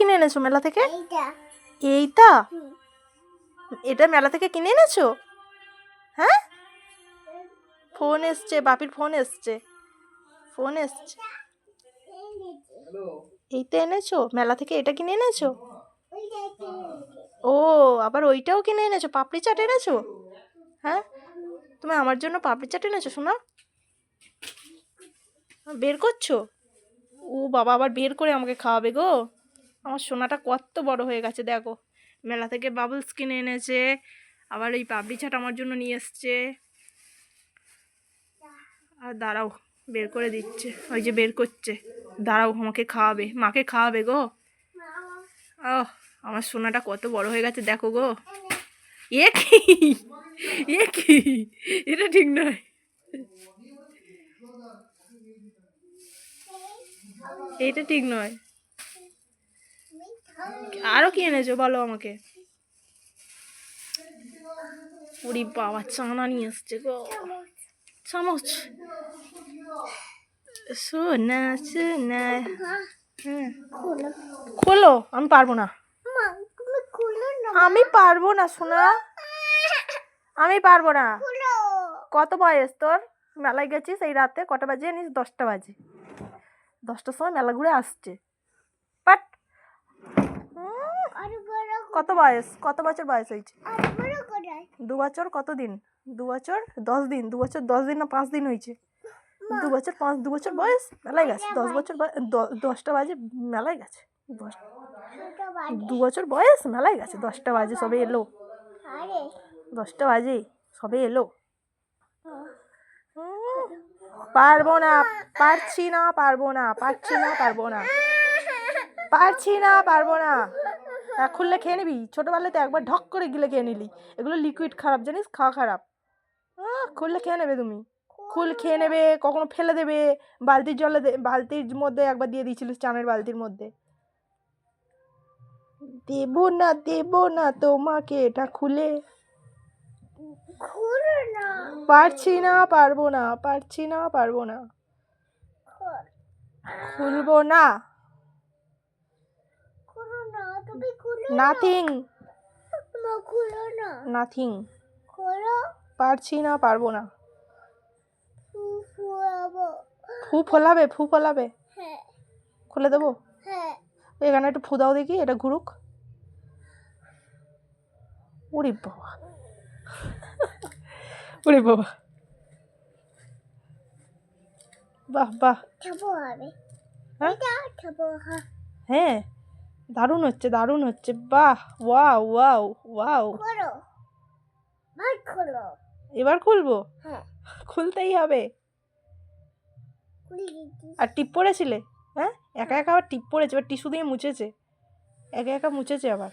কিনে এনেছো মেলা থেকে? এইটা। এইটা? এটা মেলা থেকে কিনে এনেছো? হ্যাঁ? ফোন এসছে বাপির ফোন এসছে। ফোন এসছে। এইটা এনেছো। মেলা থেকে এটা কিনে এনেছো? ও আবার ওইটাও কিনে এনেছো? পাপড়ি চাট এনেছো? হ্যাঁ? তুমি আমার জন্য পাপড়ি চাট এনেছো শোনা বের করছ? ও বাবা আবার বের করে আমাকে খাওয়াবে গো। আমার সোনাটা কত বড় হয়ে গেছে, দেখো। মেলা থেকে বাবলস কিনে এনেছে, আবার এই পাপড়ি চাট আমার জন্য নিয়ে এসছে। আর দাঁড়াও, বের করে দিচ্ছে। ওই যে বের করছে। দাঁড়াও, আমাকে খাওয়াবে। মাকে খাওয়াবে গো। ও আমার সোনাটা কত বড় হয়ে গেছে, দেখো গো। এ কি? এ কি? এটা ঠিক নয়। এটা ঠিক নয়। আরও কি এনেছো? বলো আমাকে। উড়ি বাবা, চানা নিয়ে এসছে গো। চামচ। খোলো। আমি পারব না। আমি পারব না, সোনা। আমি পারব না। কত বয়স তোর? মেলায় গেছিস এই রাতে? কটা বাজে জানিস? দশটা বাজে। দশটার সময় মেলা ঘুরে আসছে। কত বয়স? কত বছর বয়স হয়েছে? দু বছর কত দিন? দু বছর দশ দিন। দু বছর দশ দিন না পাঁচ দিন হয়েছে? দু বছর পাঁচ দু বছর বয়স? মেলায় গেছে। দশ বছর দশটা বাজে মেলায় গেছে। দু বছর বয়স? মেলায় গেছে। দশটা বাজে সবে এলো। দশটা বাজে সবে এলো। পারব না পারছি না পারব না পারছি না পারব না। পারছি না পারব না। খুললে খেয়ে নিবি। ছোটোবেলাতে একবার ঢক করে গিলে খেয়ে নিলি। এগুলো লিকুইড খারাপ জানিস? খাওয়া খারাপ। খুললে খেয়ে নেবে তুমি। খুল খেয়ে নেবে কখনো ফেলে দেবে বালতির জলে বালতির মধ্যে একবার দিয়ে দিয়েছিলিস চানের বালতির মধ্যে। দেবো না দেবো না তোমাকে এটা খুলে। পারছি না পারব না পারছি না পারব না। খুলবো না। নাথিং। মা খুলো না। নাথিং। খোলো। পারছি না পারব না। ফু ফোলাবে। ফু ফোলাবে হ্যাঁ। খুলে দেবো? হ্যাঁ। এখানে একটু ফু দাও দেখি এটা ঘুরুক। ওরে বাবা। ওরে বাবা। বাহ বাহ। হ্যাঁ? হ্যাঁ। হ্যাঁ। দারুণ হচ্ছে দারুণ হচ্ছে। বাহ ওয়াও ওয়াও ওয়াও। এবার খুলবো? হ্যাঁ। খুলতেই হবে। আর টিপ পড়েছিলে? হ্যাঁ একা একা আবার টিপ পড়েছে এবার টিস্যু দিয়ে মুছেছে। একা একা মুছেছে আবার।